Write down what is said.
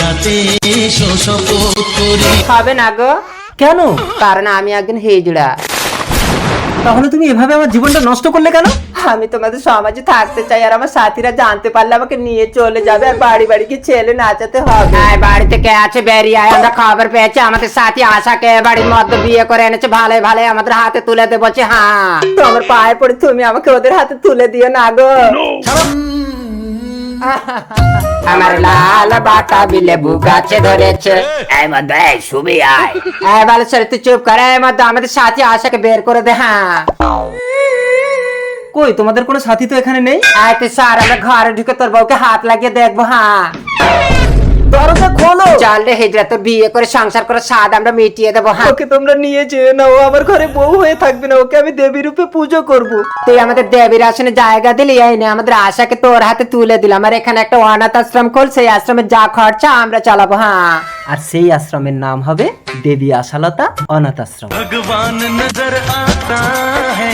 রাতে হবে না গো। কেন? কারণ আমি একজন হিজড়া। তাহলে তুমি এভাবে আমার জীবনটা নষ্ট করলে কেন? আমি তোমাদের সমাজে থাকতে চাই আর আমার সাথীরা জানতে পারলে আমাকে নিয়ে চলে যাবে আর বাড়ি বাড়ি কি ছেলে নাচাতে হবে। আয় বাড়িতে কে আছে? বেরিয়ে আয় আমরা খবর পেয়েছি আমাদের সাথী আশাকে বাড়ির মধ্যে বিয়ে করে এনেছে ভালো ভালো আমাদের হাতে তুলে দে বলছে হ্যাঁ তোমার পায়ে পড়ে তুমি আমাকে ওদের হাতে তুলে দিও না গো। আমার লাল বাটা বিলে গাছে ধরেছে। এই মধ্যে এই সুবি আয়। এই বালে সরে তুই চুপ করে। এই মধ্যে আমাদের সাথী আশাকে বের করে দে হ্যাঁ। কই তোমাদের কোনো সাথী তো এখানে নেই? আয় তুই স্যার আমরা ঘরে ঢুকে তোর বউকে হাত লাগিয়ে দেখব হ্যাঁ। বলো। চল হেজরা বিয়ে করে সংসার করে স্বাদ আমরা মিটিয়ে দেবো হ্যাঁ? ওকে তোমরা নিয়ে যেও না ও আমার ঘরে বউ হয়ে থাকবে না ওকে আমি দেবী রূপে পুজো তুই আমাদের দেবীর আসনে জায়গা দিলি এই না আমাদের আশাকে তোর হাতে তুলে দিলাম আর এখানে একটা অনাথ আশ্রম খোল সেই আশ্রমে যা খরচা আমরা চালাবো হ্যাঁ? আর সেই আশ্রমের নাম হবে দেবী আশালতা অনাথ আশ্রম। ভগবান নজর আতা